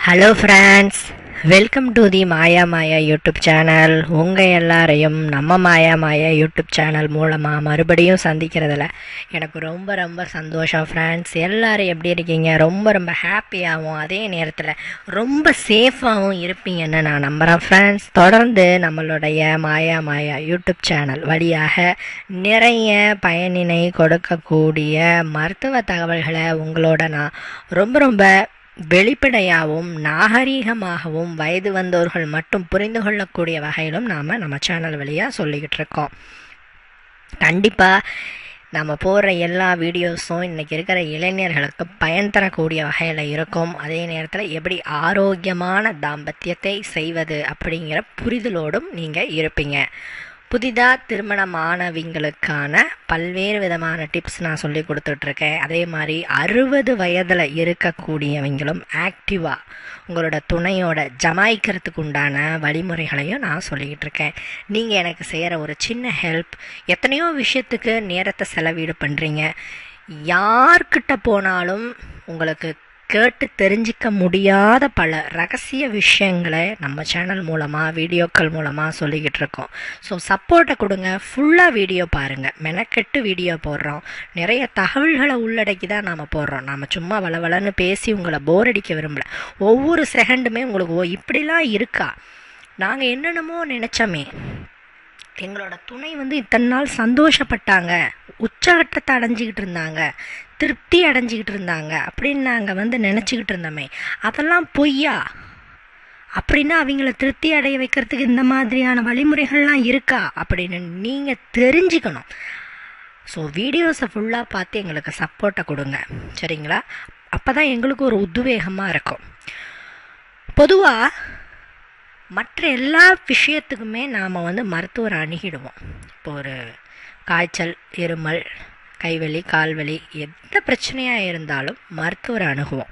Hello friends welcome to the Maya Maya YouTube channel உங்கள் எல்லாரையும் நம்ம மாயா மாயா யூடியூப் சேனல் மூலமாக மறுபடியும் சந்திக்கிறதுல எனக்கு ரொம்ப ரொம்ப சந்தோஷம் ஃப்ரெண்ட்ஸ் எல்லோரும் எப்படி இருக்கீங்க? ரொம்ப ரொம்ப ஹாப்பியாகவும் அதே நேரத்தில் ரொம்ப சேஃபாகவும் இருப்பீங்கன்னு நான் நம்புகிறேன் ஃப்ரெண்ட்ஸ் தொடர்ந்து நம்மளுடைய மாயா மாயா யூடியூப் சேனல் வழியாக நிறைய பயனினை கொடுக்கக்கூடிய மருத்துவ தகவல்களை உங்களோட நான் ரொம்ப ரொம்ப வெளிப்படையாகவும் நாகரீகமாகவும் வயது வந்தோர்கள் மட்டும் புரிந்து கொள்ளக்கூடிய வகையிலும் நாம் நம்ம சேனல் வழியாக சொல்லிக்கிட்டு இருக்கோம். கண்டிப்பாக நம்ம போடுற எல்லா வீடியோஸும் இன்றைக்கி இருக்கிற இளைஞர்களுக்கு பயன் தரக்கூடிய வகையில் இருக்கும். அதே நேரத்தில் எப்படி ஆரோக்கியமான தாம்பத்தியத்தை செய்வது அப்படிங்கிற புரிதலோடும் நீங்கள் இருப்பீங்க. புதிதாக திருமணமானவங்களுக்கான பல்வேறு விதமான டிப்ஸ் நான் சொல்லி கொடுத்துட்ருக்கேன். அதே மாதிரி அறுபது வயதில் இருக்கக்கூடியவங்களும் ஆக்டிவாக உங்களோட துணையோட ஜமாய்க்கிறதுக்கு உண்டான வழிமுறைகளையும் நான் சொல்லிக்கிட்டு இருக்கேன் நீங்கள் எனக்கு செய்கிற ஒரு சின்ன ஹெல்ப் எத்தனையோ விஷயத்துக்கு நேரத்தை செலவீடு பண்ணுறீங்க யார்கிட்ட போனாலும் உங்களுக்கு கேட்டு தெரிஞ்சிக்க முடியாத பல ரகசிய விஷயங்களை நம்ம சேனல் மூலமாக வீடியோக்கள் மூலமாக சொல்லிக்கிட்டு இருக்கோம். ஸோ சப்போர்ட்டை கொடுங்க. ஃபுல்லாக வீடியோ பாருங்கள் மெனக்கெட்டு வீடியோ போடுறோம். நிறைய தகவல்களை உள்ளடக்கி தான் நாம் போடுறோம். நம்ம சும்மா வளவளன்னு பேசி உங்களை போர் அடிக்க விரும்பல. ஒவ்வொரு செகண்டுமே உங்களுக்கு ஓ இப்படிலாம் இருக்கா? நாங்கள் என்னென்னமோ நினச்சோமே. எங்களோட துணை வந்து இத்தனை நாள் சந்தோஷப்பட்டாங்க. உச்சகட்டத்தை அடைஞ்சிக்கிட்டு இருந்தாங்க. திருப்தி அடைஞ்சிக்கிட்டு இருந்தாங்க. அப்படின்னு நாங்கள் வந்து நினச்சிக்கிட்டு இருந்தோமே. அதெல்லாம் பொய்யா? அப்படின்னா அவங்கள திருப்தி அடைய வைக்கிறதுக்கு இந்த மாதிரியான வழிமுறைகள்லாம் இருக்கா? அப்படின்னு நீங்கள் தெரிஞ்சுக்கணும். ஸோ வீடியோஸை ஃபுல்லாக பார்த்து எங்களுக்கு சப்போர்ட்டை கொடுங்க. சரிங்களா? அப்போ தான் எங்களுக்கு ஒரு உத்வேகமாக இருக்கும். பொதுவாக மற்ற எல்லா விஷயத்துக்குமே நாம் வந்து மருத்துவரை அணுகிடுவோம். இப்போ ஒரு காய்ச்சல் இருமல் கைவலி கால்வலி எந்த பிரச்சனையாக இருந்தாலும் மருத்துவரை அணுகுவோம்.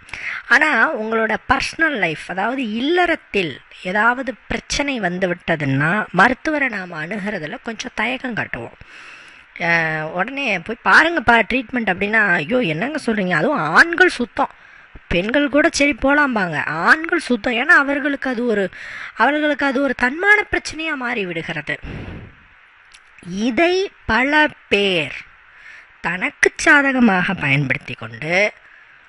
ஆனால் உங்களோட பர்சனல் லைஃப் அதாவது இல்லறத்தில் ஏதாவது பிரச்சனை வந்து விட்டதுன்னா மருத்துவரை நாம் அணுகிறதுல கொஞ்சம் தயக்கம் காட்டுவோம். உடனே போய் பாருங்கப்பா ட்ரீட்மெண்ட் அப்படின்னா ஐயோ என்னங்க சொல்கிறீங்க அதுவும் ஆண்கள் சுத்தம். பெண்கள் கூட சரி போலாம்பாங்க. ஆண்கள் சுத்தம். ஏன்னா அவர்களுக்கு அது ஒரு அவர்களுக்கு அது ஒரு தன்மான பிரச்சனையாக மாறி விடுகிறது. இதை பல பேர் தனக்கு சாதகமாக பயன்படுத்தி கொண்டு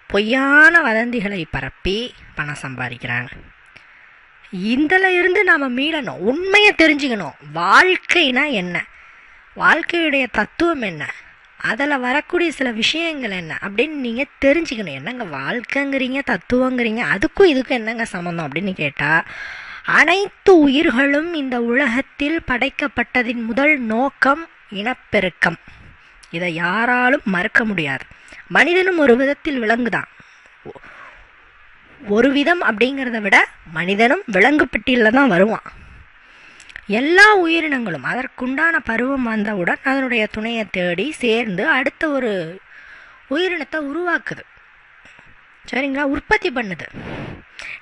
பொய்யான வதந்திகளை பரப்பி பணம் சம்பாதிக்கிறாங்க. இதில் இருந்து நாம் மீளணும். உண்மையை தெரிஞ்சுக்கணும். வாழ்க்கைனா என்ன? வாழ்க்கையுடைய தத்துவம் என்ன? அதில் வரக்கூடிய சில விஷயங்கள் என்ன அப்படின்னு நீங்கள் தெரிஞ்சுக்கணும். என்னங்க வாழ்க்கைங்கிறீங்க தத்துவங்கிறீங்க அதுக்கும் இதுக்கும் என்னங்க சம்மந்தம் அப்படின்னு கேட்டால் அனைத்து உயிர்களும் இந்த உலகத்தில் படைக்கப்பட்டதின் முதல் நோக்கம் இனப்பெருக்கம். இதை யாராலும் மறுக்க முடியாது. மனிதனும் ஒரு விதத்தில் விலங்குதான். ஒரு விதம் அப்படிங்கிறத விட மனிதனும் விலங்கு பெட்டியில் தான் வருவான். எல்லா உயிரினங்களும் அதற்குண்டான பருவம் வந்தவுடன் அதனுடைய துணையை தேடி சேர்ந்து அடுத்த ஒரு உயிரினத்தை உருவாக்குது. சரிங்களா? உற்பத்தி பண்ணுது.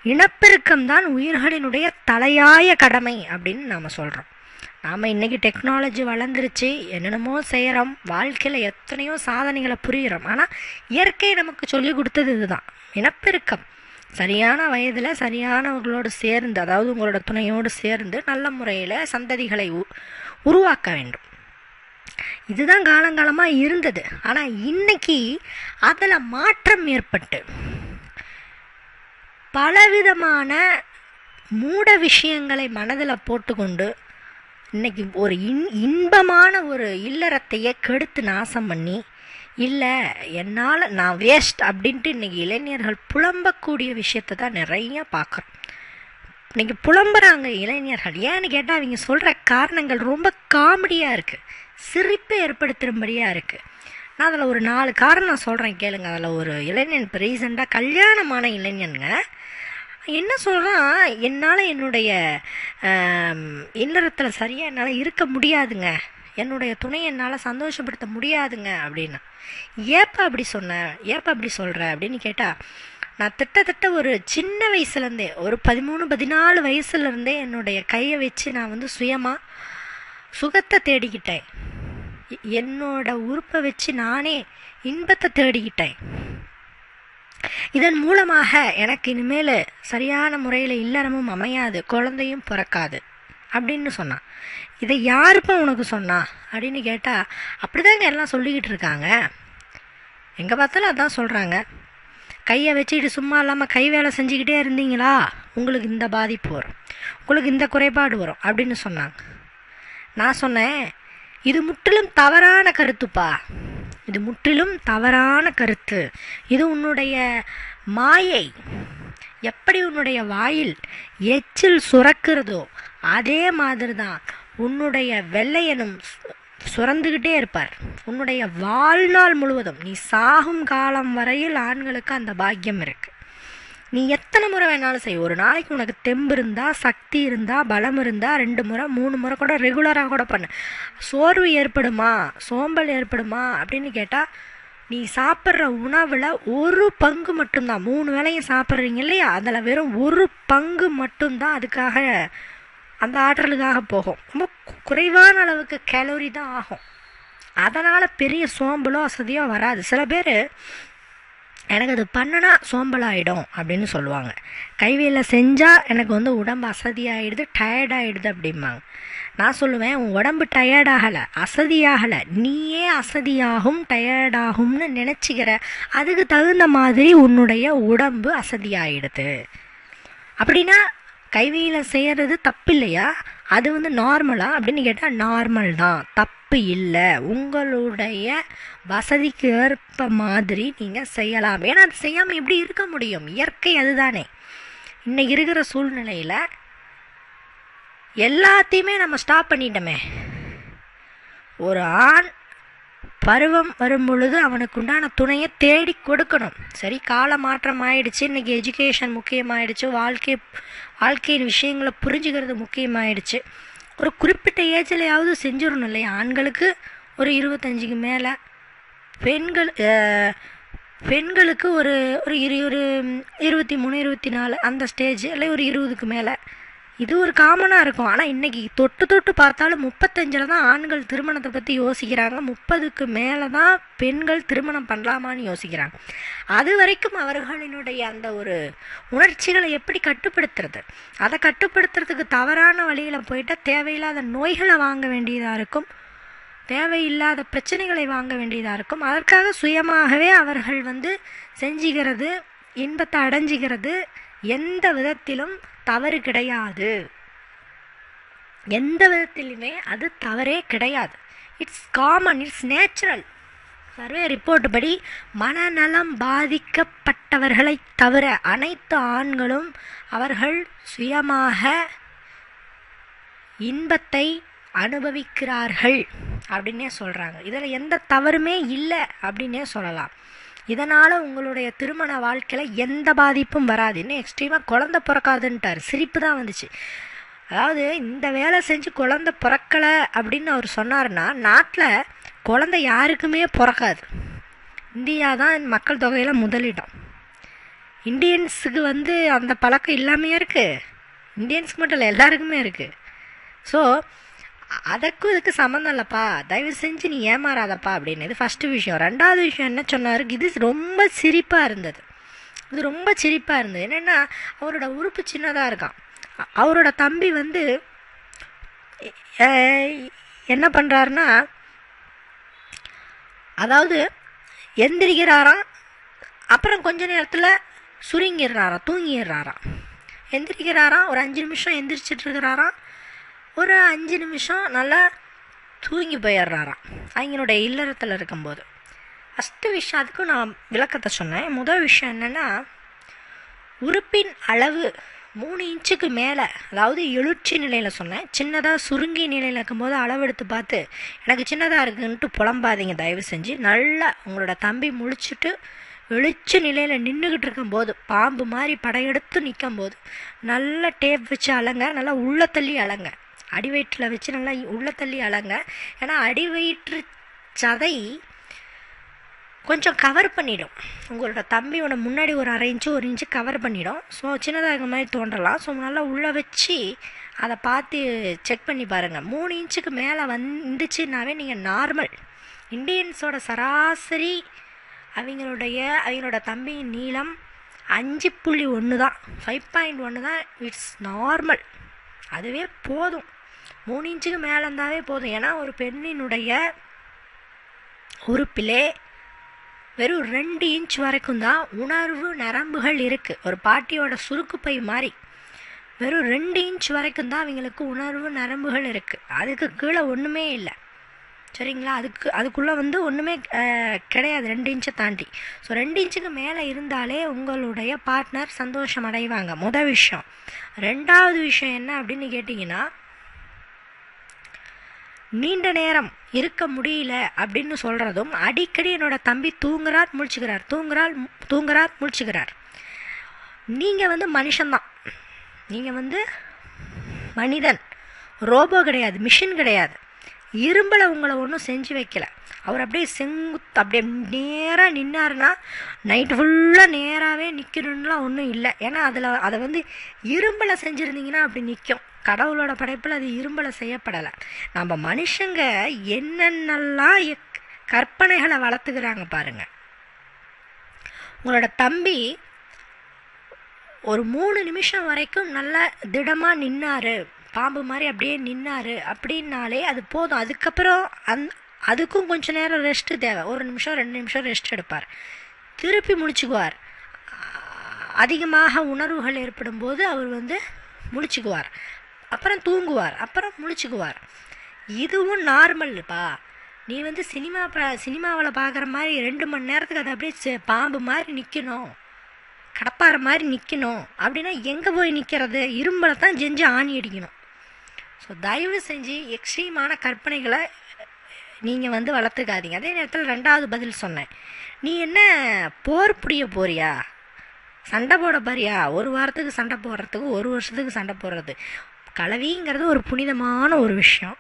இனப்பெருக்கம் தான் உயிர்களினுடைய தலையாய கடமை அப்படின்னு நாம் சொல்கிறோம் நாம் இன்றைக்கி டெக்னாலஜி வளர்ந்துருச்சு என்னென்னமோ செய்கிறோம் வாழ்க்கையில் எத்தனையோ சாதனைகளை புரிகிறோம் ஆனால் இயற்கை நமக்கு சொல்லி கொடுத்தது இதுதான். இனப்பெருக்கம். சரியான வயதில் சரியானவர்களோடு சேர்ந்து அதாவது உங்களோட துணையோடு சேர்ந்து நல்ல முறையில் சந்ததிகளை உருவாக்க வேண்டும். இதுதான் காலங்காலமாக இருந்தது. ஆனால் இன்னைக்கு அதில் மாற்றம் ஏற்பட்டு பலவிதமான மூட விஷயங்களை மனதில் போட்டுக்கொண்டு இன்னைக்கு ஒரு இன் இன்பமான ஒரு இல்லறத்தையே கெடுத்து நாசம் பண்ணி இல்லை என்னால் நான் வேஸ்ட் அப்படின்ட்டு இன்றைக்கி இளைஞர்கள் புலம்பக்கூடிய விஷயத்தை தான் நிறையா பார்க்குறோம். இன்றைக்கி புலம்புறாங்க இளைஞர்கள். ஏன்னு கேட்டால் அவங்க சொல்கிற காரணங்கள் ரொம்ப காமெடியாக இருக்குது சிரிப்பை ஏற்படுத்துகிறபடியாக இருக்குது நான் அதில் ஒரு நாலு காரணம் சொல்கிறேன் கேளுங்க. அதில் ஒரு இளைஞன் இப்போ ரீசெண்டாக கல்யாணமான இளைஞனுங்க. என்ன சொல்கிறான் என்னால் என்னுடைய இல்லறத்தில் சரியாக என்னால் இருக்க முடியாதுங்க. என்னுடைய துணை என்னால் சந்தோஷப்படுத்த முடியாதுங்க அப்படின்னு. ஏப்பா அப்படி சொன்ன? ஏப்பா அப்படி சொல்கிற அப்படின்னு கேட்டால் நான் திட்டத்தட்ட ஒரு சின்ன வயசுலேருந்தே ஒரு பதிமூணு பதினாலு வயசுலேருந்தே என்னுடைய கையை வச்சு நான் வந்து சுயமாக சுகத்தை தேடிக்கிட்டேன். என்னோட உறுப்பை வச்சு நானே இன்பத்தை தேடிக்கிட்டேன். இதன் மூலமாக எனக்கு இனிமேல் சரியான முறையில் இல்லறமும் அமையாது குழந்தையும் பிறக்காது. அப்படின்னு சொன்னான். இதை யாருப்பா உனக்கு சொன்னா? அப்படின்னு கேட்டால் அப்படிதாங்க எல்லாம் சொல்லிக்கிட்டு இருக்காங்க. எங்கே பார்த்தாலும் அதான் சொல்கிறாங்க கையை வச்சுக்கிட்டு சும்மா இல்லாமல் கை வேலை செஞ்சுக்கிட்டே இருந்தீங்களா? உங்களுக்கு இந்த பாதிப்பு வரும். உங்களுக்கு இந்த குறைபாடு வரும் அப்படின்னு சொன்னாங்க. நான் சொன்னேன் இது முற்றிலும் தவறான கருத்துப்பா. இது முற்றிலும் தவறான கருத்து. இது உன்னுடைய மாயை. எப்படி உன்னுடைய வாயில் எச்சில் சுரக்கிறதோ அதே மாதிரி தான் உன்னுடைய வெள்ளையனும் சு- சுரந்துக்கிட்டே இருப்பார். உன்னுடைய வாழ்நாள் முழுவதும் நீ சாகும் காலம் வரையில் ஆண்களுக்கு அந்த பாக்கியம் இருக்கு. நீ எத்தனை முறை வேணாலும் செய். ஒரு நாளைக்கு உனக்கு தெம்பு இருந்தால் சக்தி இருந்தால் பலம் இருந்தால் ரெண்டு முறை மூணு முறை கூட ரெகுலராக கூட பண்ணு. சோர்வு ஏற்படுமா? சோம்பல் ஏற்படுமா? அப்படின்னு கேட்டால் நீ சாப்பிட்ற உணவில் ஒரு பங்கு மட்டும்தான். மூணு வேளையும் சாப்பிட்றீங்க இல்லையா? அதில் வெறும் ஒரு பங்கு மட்டும்தான் அதுக்காக அந்த ஆற்றலுக்காக போகும். ரொம்ப குறைவான அளவுக்கு கேலோரி தான் ஆகும். அதனால் பெரிய சோம்பலோ அசதியோ வராது. சில பேர் எனக்கு அது பண்ணுனா சோம்பலாயிடும் அப்படின்னு சொல்லுவாங்க. கைவேலை செஞ்சால் எனக்கு வந்து உடம்பு அசதியாகிடுது டயர்டாகிடுது அப்படிம்பாங்க. நான் சொல்லுவேன் உன் உடம்பு டயர்டாகலை அசதியாகலை நீயே அசதியாகும் டயர்டாகும்னு நினச்சிக்கிற அதுக்கு தகுந்த மாதிரி உன்னுடைய உடம்பு அசதியாகிடுது அப்படின்னா கைவையில் செய்கிறது தப்பு இல்லையா அது வந்து நார்மலா அப்படின்னு கேட்டால் நார்மல் தான். தப்பு இல்லை. உங்களுடைய வசதிக்கு ஏற்ப மாதிரி நீங்கள் செய்யலாம். ஏன்னா அது செய்யாமல் எப்படி இருக்க முடியும்? இயற்கை அதுதானே. இன்னைக்கு இருக்கிற சூழ்நிலையில் எல்லாத்தையுமே நம்ம ஸ்டாப் பண்ணிட்டோமே. ஒரு ஆண் பருவம் வரும்பொழுது அவனுக்கு உண்டான துணையை தேடி கொடுக்கணும். சரி கால மாற்றம் ஆயிடுச்சு இன்றைக்கி எஜுகேஷன் முக்கியமாயிடுச்சு வாழ்க்கை வாழ்க்கையின் விஷயங்களை புரிஞ்சுக்கிறது முக்கியமாயிடுச்சு. ஒரு குறிப்பிட்ட ஏஜ்லையாவது செஞ்சிடணும் இல்லையா? ஆண்களுக்கு ஒரு இருபத்தஞ்சுக்கு மேலே பெண்கள் பெண்களுக்கு ஒரு ஒரு இரு ஒரு இருபத்தி மூணு இருபத்தி நாலு அந்த ஸ்டேஜ் இல்லை ஒரு இருபதுக்கு மேலே. இது ஒரு காமனாக இருக்கும். ஆனால் இன்னைக்கு தொட்டு தொட்டு பார்த்தாலும் முப்பத்தஞ்சில் தான் ஆண்கள் திருமணத்தை பற்றி யோசிக்கிறாங்க. முப்பதுக்கு மேலே தான் பெண்கள் திருமணம் பண்ணலாமான்னு யோசிக்கிறாங்க. அது வரைக்கும் அவர்களினுடைய அந்த ஒரு உணர்ச்சிகளை எப்படி கட்டுப்படுத்துறது? அதை கட்டுப்படுத்துறதுக்கு தவறான வழியில் போயிட்டால் தேவையில்லாத நோய்களை வாங்க வேண்டியதாக இருக்கும். தேவையில்லாத பிரச்சனைகளை வாங்க வேண்டியதாக இருக்கும். அதற்காக சுயமாகவே அவர்கள் வந்து செஞ்சுக்கிறது இன்பத்தை அடைஞ்சிக்கிறது எந்த விதத்திலும் தவறு கிடையாது. எந்த விதத்திலுமே அது தவறே கிடையாது. It's common it's natural survey report படி மனநலம் பாதிக்கப்பட்டவர்களை தவிர அனைத்து ஆண்களும் அவர்கள் சுயமாக இன்பத்தை அனுபவிக்கிறார்கள் அப்படின்னே சொல்கிறாங்க இதில் எந்த தவறுமே இல்லை அப்படின்னே சொல்லலாம். இதனால் உங்களுடைய திருமண வாழ்க்கையில் எந்த பாதிப்பும் வராது. இன்னும் எக்ஸ்ட்ரீமாக குழந்த பிறக்காதுன்ட்டார் சிரிப்பு தான் வந்துச்சு. அதாவது இந்த வேலை செஞ்சு குழந்த பிறக்கலை அப்படின்னு அவர் சொன்னார்னா நாட்டில் குழந்தை யாருக்குமே பிறக்காது. இந்தியா தான் மக்கள் தொகையில் முதலிடம். இந்தியன்ஸுக்கு வந்து அந்த பழக்கம் இல்லாமையே இருக்குது இந்தியன்ஸ்க்கு மட்டும் இல்லை எல்லாருக்குமே இருக்குது ஸோ அதுக்கும் இதுக்கு சம்மந்தம் இல்லைப்பா. தயவு செஞ்சு நீ ஏமாறாதப்பா அப்படின்னு இது ஃபஸ்ட்டு விஷயம். ரெண்டாவது விஷயம் என்ன சொன்னார்? இது ரொம்ப சிரிப்பாக இருந்தது. இது ரொம்ப சிரிப்பாக இருந்தது. என்னென்னா அவரோட உறுப்பு சின்னதாக இருக்கான் அவரோட தம்பி வந்து என்ன பண்ணுறாருன்னா அதாவது எந்திரிக்கிறாராம் அப்புறம் கொஞ்ச நேரத்தில் சுருங்கிடுறாராம் தூங்கிடுறாராம். எந்திரிக்கிறாராம் ஒரு அஞ்சு நிமிஷம் எந்திரிச்சிட்டு இருக்கிறாராம். ஒரு அஞ்சு நிமிஷம் நல்லா தூங்கி போயிடுறாராம். அவங்களுடைய இல்லறத்தில் இருக்கும்போது. ஃபஸ்ட்டு விஷயம் அதுக்கும் நான் விளக்கத்தை சொன்னேன். முதல் விஷயம் என்னென்னா உறுப்பின் அளவு மூணு இன்ச்சுக்கு மேலே அதாவது எழுச்சி நிலையில் சொன்னேன். சின்னதாக சுருங்கி நிலையில் இருக்கும்போது அளவெடுத்து பார்த்து எனக்கு சின்னதாக இருக்குன்ட்டு புலம்பாதீங்க தயவு செஞ்சு. நல்லா உங்களோட தம்பி முழிச்சிட்டு எழுச்சி நிலையில் நின்றுக்கிட்டு இருக்கும்போது பாம்பு மாதிரி படையெடுத்து நிற்கும்போது நல்ல டேப் வச்சு அலங்க நல்லா உள்ள தள்ளி அலங்க. அடிவயிற்றில் வச்சு நல்லா உள்ள தள்ளி அலங்க ஏன்னா அடிவயிற்று சதை கொஞ்சம் கவர் பண்ணிடும். உங்களோட தம்பியோட முன்னாடி ஒரு அரை இன்ச்சு ஒரு இன்ச்சு கவர் பண்ணிடும். ஸோ சின்னதாக மாதிரி தோன்றலாம். ஸோ நல்லா உள்ளே வச்சு அதை பார்த்து செக் பண்ணி பாருங்கள் மூணு இன்ச்சுக்கு மேலே வந்துச்சுன்னாவே நீங்கள் நார்மல் இண்டியன்ஸோட சராசரி அவங்களுடைய அவங்களோட தம்பியின் நீளம் அஞ்சு புள்ளி ஒன்று தான். ஃபைவ் பாயிண்ட் ஒன்று தான். இட்ஸ் நார்மல் அதுவே போதும். மூணு இன்ச்சுக்கு மேலே இருந்தாவே போதும். ஏன்னா ஒரு பெண்ணினுடைய உறுப்பிலே வெறும் ரெண்டு இன்ச் வரைக்கும் தான் உணர்வு நரம்புகள் இருக்குது ஒரு பாட்டியோட சுருக்குப்பை மாதிரி வெறும் ரெண்டு இன்ச் வரைக்கும் தான் அவங்களுக்கு உணர்வு நரம்புகள் இருக்குது அதுக்கு கீழே ஒன்றுமே இல்லை. சரிங்களா? அதுக்கு அதுக்குள்ளே வந்து ஒன்றுமே கிடையாது. ரெண்டு இன்ச்சை தாண்டி. ஸோ ரெண்டு இன்ச்சுக்கு மேலே இருந்தாலே உங்களுடைய பார்ட்னர் சந்தோஷம் அடைவாங்க. மொதல் விஷயம். ரெண்டாவது விஷயம் என்ன அப்படின்னு கேட்டிங்கன்னா நீண்ட நேரம் இருக்க முடியல அப்படின்னு சொல்கிறதும் அடிக்கடி என்னோட தம்பி தூங்குறார் முழிச்சுக்கிறார். தூங்குறார் தூங்குறார் முழிச்சுக்கிறார். நீங்கள் வந்து மனுஷன்தான். நீங்கள் வந்து மனிதன். ரோபோ கிடையாது மிஷின் கிடையாது. இரும்பலை உங்களை ஒன்றும் செஞ்சு வைக்கல. அவர் அப்படியே செங்குத்து அப்படியே நேராக நின்னாருன்னா நைட் ஃபுல்லாக நேராகவே நிற்கணுன்னுலாம் ஒன்றும் இல்லை. ஏன்னா அதில் அதை வந்து இரும்பலை செஞ்சுருந்தீங்கன்னா அப்படி நிற்கும் கடவுளோட படைப்பில் அது இரும்பலை செய்யப்படலை. நம்ம மனுஷங்க என்னென்னலாம் எக்- கற்பனைகளை வளர்த்துக்கிறாங்க பாருங்க. உங்களோட தம்பி ஒரு மூணு நிமிஷம் வரைக்கும் நல்லா திடமாக நின்னாரு. பாம்பு மாதிரி அப்படியே நின்னாரு அப்படின்னாலே அது போதும். அதுக்கப்புறம் அந் அதுக்கும் கொஞ்சம் நேரம் ரெஸ்ட்டு தேவை. ஒரு நிமிஷம் ரெண்டு நிமிஷம் ரெஸ்ட் எடுப்பார். திருப்பி முழிச்சுக்குவார் அதிகமாக உணர்வுகள் ஏற்படும் போது அவர் வந்து முடிச்சுக்குவார். அப்புறம் தூங்குவார் அப்புறம் முழிச்சுக்குவார். இதுவும் நார்மல்ப்பா நீ வந்து சினிமா ப சினிமாவில் பார்க்குற மாதிரி ரெண்டு மணி நேரத்துக்கு அது அப்படியே பாம்பு மாதிரி நிற்கணும் கடப்பாற மாதிரி நிற்கணும் அப்படின்னா எங்கே போய் நிற்கிறது இரும்பலை தான் செஞ்சு ஆணி அடிக்கணும். ஸோ தயவு செஞ்சு எக்ஸ்ட்ரீமான கற்பனைகளை நீங்கள் வந்து வளர்த்துக்காதீங்க. அதே நேரத்தில் ரெண்டாவது பதில் சொன்னேன். நீ என்ன போர் புரிய போறியா? சண்டை போட பாரியா ஒரு வாரத்துக்கு சண்டை போடுறதுக்கு ஒரு வருஷத்துக்கு சண்டை போடுறது. கலவிங்கிறது ஒரு புனிதமான ஒரு விஷயம்.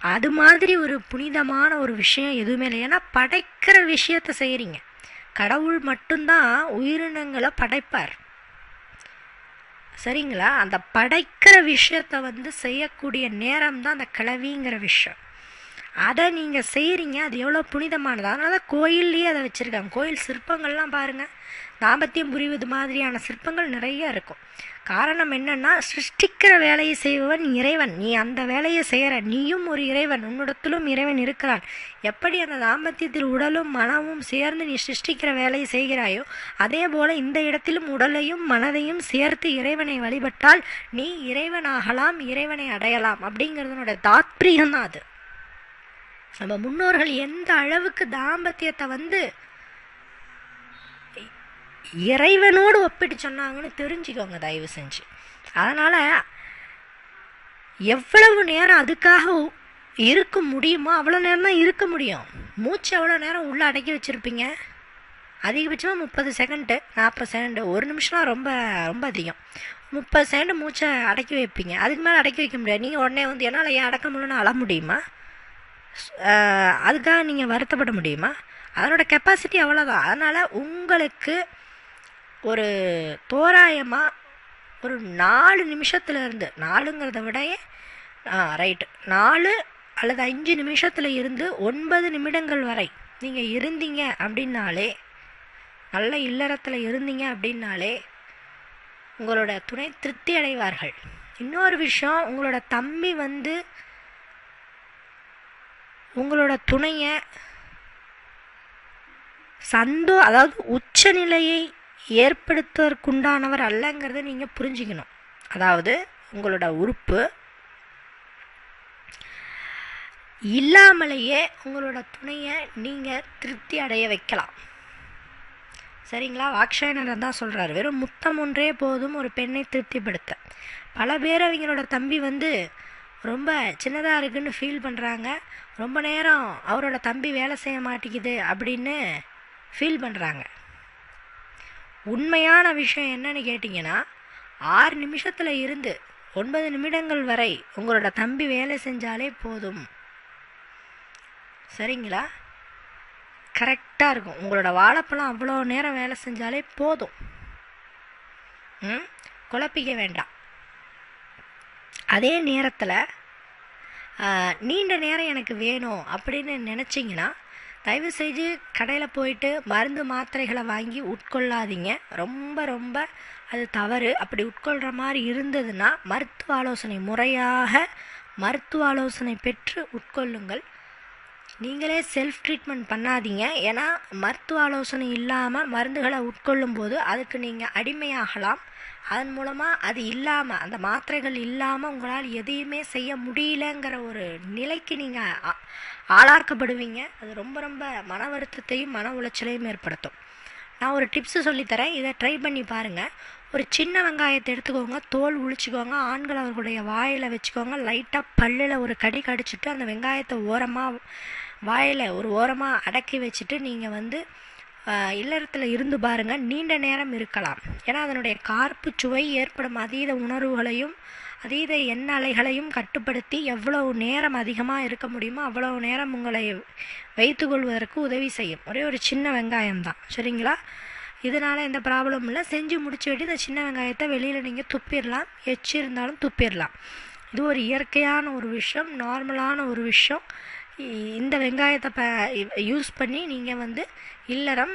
அது மாதிரி ஒரு புனிதமான ஒரு விஷயம் எதுவுமே இல்லை. ஏன்னா படைக்கிற விஷயத்த செய்கிறீங்க கடவுள் மட்டும்தான் உயிரினங்களை படைப்பார். சரிங்களா? அந்த படைக்கிற விஷயத்த வந்து செய்யக்கூடிய நேரம் தான் அந்த கிளவிங்கிற விஷயம். அதை நீங்கள் செய்கிறீங்க அது எவ்வளோ புனிதமானது. அதனால தான் கோயில்லையே அதை வச்சுருக்காங்க. கோயில் சிற்பங்கள்லாம் பாருங்கள் தாம்பத்தியம் புரிவது மாதிரியான சிற்பங்கள் நிறைய இருக்கும். காரணம் என்னன்னா சிருஷ்டிக்கிற வேலையை செய்பவன் இறைவன். நீ அந்த வேலையை செய்கிற நீயும் ஒரு இறைவன் உன்னிடத்திலும் இறைவன் இருக்கிறான். எப்படி அந்த தாம்பத்தியத்தில் உடலும் மனமும் சேர்ந்து நீ சிருஷ்டிக்கிற வேலையை செய்கிறாயோ அதே போல இந்த இடத்திலும் உடலையும் மனதையும் சேர்த்து இறைவனை வழிபட்டால் நீ இறைவனாகலாம் இறைவனை அடையலாம் அப்படிங்கிறதுனோட தாத்பரியம் தான் அது. நம்ம முன்னோர்கள் எந்த அளவுக்கு தாம்பத்தியத்தை வந்து இறைவனோடு ஒப்பிட்டு சொன்னாங்கன்னு தெரிஞ்சுக்கோங்க தயவு செஞ்சு. அதனால் எவ்வளவு நேரம் அதுக்காக இருக்க முடியுமோ அவ்வளோ நேரம் தான் இருக்க முடியும். மூச்சு எவ்வளோ நேரம் உள்ளே அடக்கி வச்சுருப்பீங்க? அதிகபட்சமாக முப்பது செகண்டு நாற்பது செகண்டு ஒரு நிமிஷம்லாம் ரொம்ப ரொம்ப அதிகம். முப்பது செகண்டு மூச்சை அடக்கி வைப்பீங்க. அதுக்கு மேலே அடக்கி வைக்க முடியாது. நீங்கள் உடனே வந்து என்னால் ஏன் அடக்க முடியலன்னு அழ முடியுமா? அதுக்காக நீங்கள் வருத்தப்பட முடியுமா? அதனோட கெப்பாசிட்டி அவ்வளோதான் அதனால் உங்களுக்கு ஒரு தோராயமாக ஒரு நாலு நிமிஷத்தில் இருந்து நாலுங்கிறத விட ரைட்டு நாலு அல்லது அஞ்சு நிமிஷத்தில் இருந்து ஒன்பது நிமிடங்கள் வரை நீங்கள் இருந்தீங்க அப்படின்னாலே நல்ல இல்லறத்தில் இருந்தீங்க அப்படின்னாலே உங்களோட துணை திருப்தி அடைவார்கள். இன்னொரு விஷயம் உங்களோட தம்பி வந்து உங்களோட துணையை சந்தோ அதாவது உச்சநிலையை ஏற்படுத்துவதற்குண்டானவர் அல்லங்கிறத நீங்கள் புரிஞ்சுக்கணும். அதாவது உங்களோட உறுப்பு இல்லாமலேயே உங்களோட துணையை நீங்கள் திருப்தி அடைய வைக்கலாம். சரிங்களா? வாக்ஷாயனர் தான் சொல்கிறாரு வெறும் முத்தம் ஒன்றே போதும் ஒரு பெண்ணை திருப்திப்படுத்த. பல பேர் அவங்களோட தம்பி வந்து ரொம்ப சின்னதாக இருக்குன்னு ஃபீல் பண்ணுறாங்க ரொம்ப நேரம் அவரோட தம்பி வேலை செய்ய மாட்டேங்குது அப்படின்னு ஃபீல் பண்ணுறாங்க உண்மையான விஷயம் என்னன்னு கேட்டிங்கன்னா ஆறு நிமிஷத்தில் இருந்து ஒன்பது நிமிடங்கள் வரை உங்களோட தம்பி வேலை செஞ்சாலே போதும். சரிங்களா? கரெக்டாக இருக்கும். உங்களோட வாழைப்பழம் அவ்வளோ நேரம் வேலை செஞ்சாலே போதும். ம்? குழப்பிக்க வேண்டாம். அதே நேரத்தில் நீண்ட நேரம் எனக்கு வேணும் அப்படின்னு நினச்சிங்கன்னா தயவு செய்து கடையில் போயிட்டு மருந்து மாத்திரைகளை வாங்கி உட்கொள்ளாதீங்க. ரொம்ப ரொம்ப அது தவறு. அப்படி உட்கொள்கிற மாதிரி இருந்ததுன்னா மருத்துவ ஆலோசனை முறையாக மருத்துவ ஆலோசனை பெற்று உட்கொள்ளுங்கள். நீங்களே செல்ஃப் ட்ரீட்மெண்ட் பண்ணாதீங்க. ஏன்னா மருத்துவ ஆலோசனை இல்லாமல் மருந்துகளை உட்கொள்ளும் போது அதுக்கு நீங்கள் அடிமையாகலாம். அதன் மூலமாக அது இல்லாமல் அந்த மாத்திரைகள் இல்லாமல் உங்களால் எதையுமே செய்ய முடியலங்கிற ஒரு நிலைக்கு நீங்கள் ஆளாக்கப்படுவீங்க. அது ரொம்ப ரொம்ப மன வருத்தத்தையும் மன உளைச்சலையும் ஏற்படுத்தும். நான் ஒரு டிப்ஸு சொல்லித்தரேன் இதை ட்ரை பண்ணி பாருங்கள் ஒரு சின்ன வெங்காயத்தை எடுத்துக்கோங்க. தோல் உழிச்சிக்கோங்க ஆண்கள் அவர்களுடைய வாயில் வச்சுக்கோங்க. லைட்டாக பல்லில் ஒரு கடி கடிச்சிட்டு அந்த வெங்காயத்தை ஓரமாக வாயில் ஒரு ஓரமாக அடக்கி வச்சுட்டு நீங்கள் வந்து இல்லறத்தில் இருந்து பாருங்கள் நீண்ட நேரம் இருக்கலாம். ஏன்னா அதனுடைய கார்ப்பு சுவை ஏற்படும். அதீத உணர்வுகளையும் அதீத எண்ண அலைகளையும் கட்டுப்படுத்தி எவ்வளவு நேரம் அதிகமாக இருக்க முடியுமோ அவ்வளவு நேரம் உங்களை வைத்துக்கொள்வதற்கு உதவி செய்யும். ஒரே ஒரு சின்ன வெங்காயம் தான். சரிங்களா? இதனால் எந்த ப்ராப்ளமும் இல்லை. செஞ்சு முடிச்சு விட்டு இந்த சின்ன வெங்காயத்தை வெளியில் நீங்கள் துப்பிடலாம். எச்சு இருந்தாலும் துப்பிடலாம். இது ஒரு இயற்கையான ஒரு விஷயம் நார்மலான ஒரு விஷயம். இந்த வெங்காயத்தை ப யூஸ் பண்ணி நீங்கள் வந்து இல்லறம்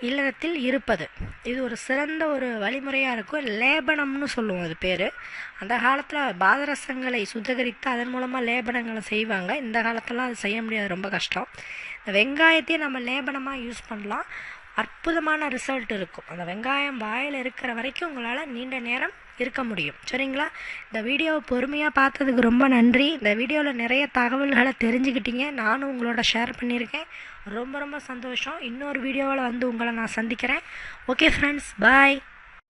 இல்லறத்தில் இருப்பது. இது ஒரு சிறந்த ஒரு வழிமுறையாக இருக்கும். லேபனம்னு சொல்லுவோம் அது பேர். அந்த காலத்தில் பாதரசங்களை சுத்திகரித்து அதன் மூலமாக லேபனங்களை செய்வாங்க. இந்த காலத்துலாம் அது செய்ய முடியாது. ரொம்ப கஷ்டம். இந்த வெங்காயத்தையே நம்ம லேபனமாக யூஸ் பண்ணலாம். அற்புதமான ரிசல்ட் இருக்கும். அந்த வெங்காயம் வாயில் இருக்கிற வரைக்கும் உங்களால் நீண்ட நேரம் இருக்க முடியும். சரிங்களா? இந்த வீடியோவை பொறுமையாக பார்த்ததுக்கு ரொம்ப நன்றி. இந்த வீடியோவில் நிறைய தகவல்களை தெரிஞ்சுக்கிட்டீங்க. நானும் உங்களோட ஷேர் பண்ணியிருக்கேன். ரொம்ப ரொம்ப சந்தோஷம். இன்னொரு வீடியோவில் வந்து உங்களை நான் சந்திக்கிறேன். Okay friends bye